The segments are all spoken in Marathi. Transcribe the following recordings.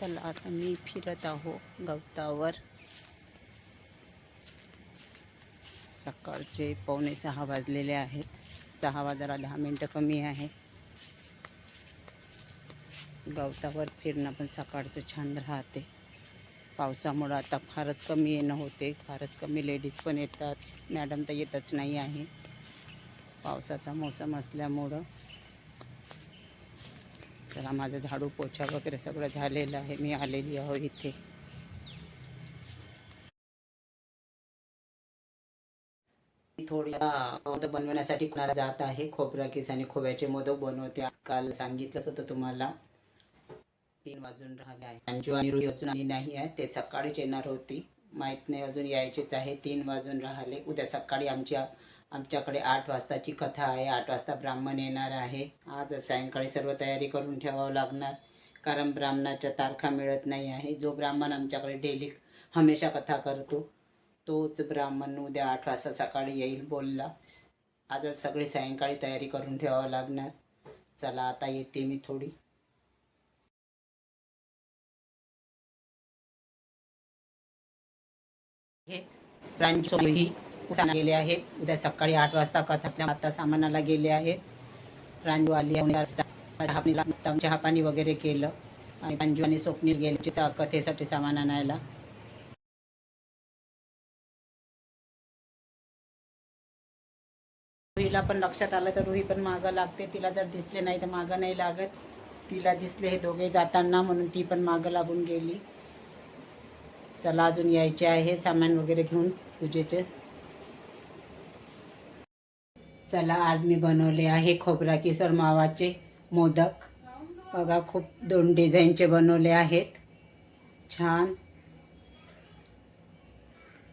चला आता मी फिरत आहो गवतावर. सकाळचे पावणे सहा वाजलेले आहेत. सहा वाजायला दहा मिनटं कमी आहे. गवतावर फिरणं पण सकाळचं छान राहते. पावसामुळं आता फारच कमी येणं होते. फारच कमी लेडीज पण येतात. मॅडम तर येतच नाही आहे. पावसाचा मोसम असल्यामुळं चला माझं झाडू पोछा वगैरे सगळं झालेलं आहे. मी आलेली आहो इथे. थोडी मोदक बनवण्यासाठी कुणाला जात आहे खोबरा किस आणि खोब्याचे मोदक बनवते. काल सांगितलंच होतं तुम्हाला. तीन वाजून राहिले आहे. अंजू आणि रुई अजून आली नाही आहे. ते सकाळीच येणार होती. माहीत नाही अजून यायचेच आहे. तीन वाजून राहिले. उद्या सकाळी आमच्या आमच्याकडे आठ वाजताची कथा आहे. आठ वाजता ब्राह्मण येणार आहे. आज सायंकाळी सर्व तयारी करून ठेवावं लागणार. कारण ब्राह्मणाच्या तारखा मिळत नाही आहे. जो ब्राह्मण आमच्याकडे डेली हमेशा कथा करतो तोच ब्राह्मण उद्या आठ वाजता सकाळी येईल बोलला. आजच सगळी सायंकाळी तयारी करून ठेवावं लागणार. चला आता येते मी थोडी. हे प्रांजोही उसाना गेले आहेत. उद्या सकाळी आठ वाजता कथा असल्या आता सामानाला गेले आहेत. रांजू आली चहा चहा पाणी वगैरे केलं. आणि रांजू आणि स्वप्नील गेले कथेसाठी सामान आणायला. रुहीला पण लक्षात आलं तर रुही पण मागं लागते. तिला जर दिसले नाही तर मागं नाही लागत. तिला दिसले हे दोघे जाताना म्हणून ती पण मागं लागून गेली. चला अजून यायचे आहे. सामान वगैरे घेऊन पूजेचे. चला आज मी बनवले आहे खोबरा किसर मावाचे मोदक. बघा खूप दोन डिझाईनचे बनवले आहेत. छान.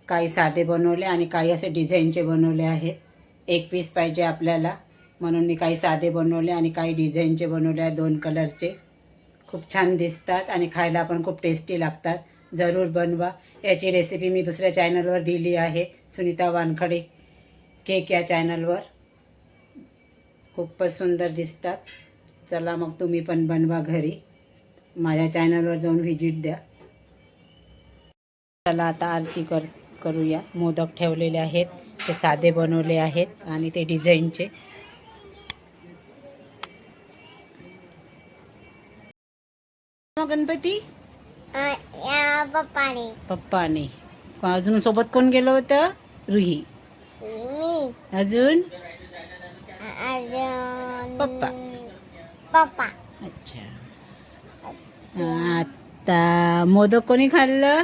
काही साधे बनवले आणि काही असे डिझाईनचे बनवले आहेत एक पीस पाहिजे आपल्याला. म्हणून मी काही साधे बनवले आणि काही डिझाईनचे बनवले आहे दोन कलरचे खूप छान दिसतात आणि खायला पण खूप टेस्टी लागतात. जरूर बनवा. याची रेसिपी मी दुसऱ्या चॅनलवर दिली आहे सुनीता वानखडे. केक या चॅनलवर खूपच सुंदर दिसतात. चला मग तुम्ही पण बनवा घरी. माझ्या चॅनलवर जाऊन व्हिजिट द्या. चला आता आरती कर करूया. मोदक ठेवलेले आहेत. ते साधे बनवले आहेत आणि ते डिझाईनचे. गणपती? पप्पाने. पप्पाने. अजून सोबत कोण गेलं होतं? रुही. अजून? पप्पा. पप्पा अच्छा आता मोदक कोणी खाल्लं?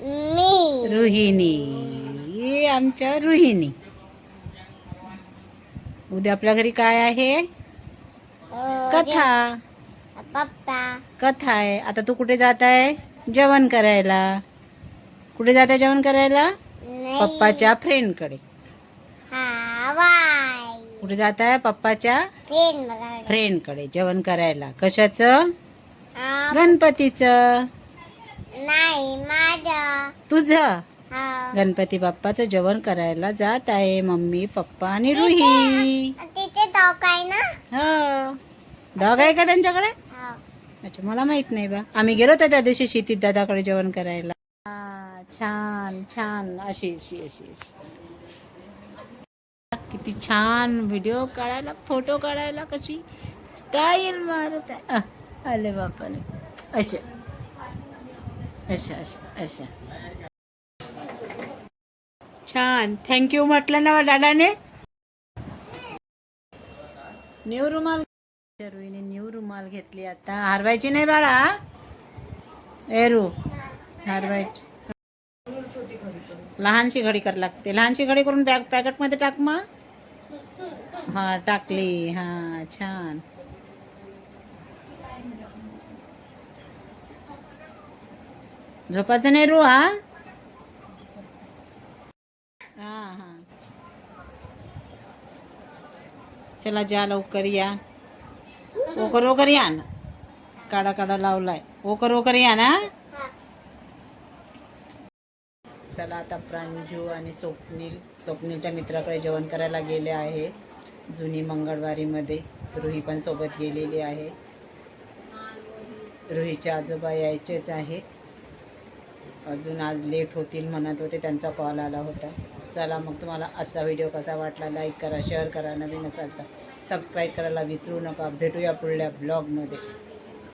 मी. रुहिणी. आमच्या रुहिणी. उद्या आपल्या घरी काय आहे? अं, कथा. पप्पा. कथा आहे. आता तू कुठे जात आहे जेवण करायला. कुठे जात आहे जेवण करायला. पप्पाच्या फ्रेंडकडे हा कुठे जात आहे? पप्पाच्या पेन बघा. फ्रेंडकडे. जेवण करायला. कशाचं? गणपतीचं. नाही माझं. तुझं? हा. गणपती बाप्पाचं जेवण करायला जात आहे. मम्मी पप्पा आणि रुही. तिथे डॉग आहे ना? हो. डॉग आहे का त्यांच्याकडे? हा. अच्छा मला माहीत नाही बा. आम्ही गेलो होतो त्या दिवशी शेतीत दादाकडे जेवण करायला. हा, छान छान. अशी अशी अशी अशी. किती छान व्हिडिओ काढायला फोटो काढायला कशी स्टाईल मारत आहे. अरे आले बापाने अच्छा अच्छा अच्छा अच्छा छान. थँक्यू म्हटलं ना दादाने? न्यू रुमाल रुईने न्यू रुमाल घेतली आता. हरवायची नाही बाळा. एरू हरवायची. लहानशी घडी कर लागते. लहानशी घडी करून बॅग पॅकेटमध्ये टाक मग. हा टाकली. हा छान. झोपाचं नाही रू हा? हा हा. चला जा लवकर या. ओकर ओकर या ना. काढा काढा लावलाय. ओकर ओकर या ना. चला आता प्रांजू आणि स्वप्नील स्वप्नीलच्या मित्राकडे जेवण करायला गेले आहे जुनी मंगळवारीमध्ये रुही पण सोबत गेलेली आहे. रुहीचे आजोबा यायचेच आहे. अजून आज लेट होतील म्हणत होते त्यांचा कॉल आला होता. चला मग तुम्हाला आजचा व्हिडिओ कसा वाटला लाईक करा शेअर करा नवीन असाल तर सबस्क्राईब करायला विसरू नका. भेटूया पुढल्या ब्लॉगमध्ये.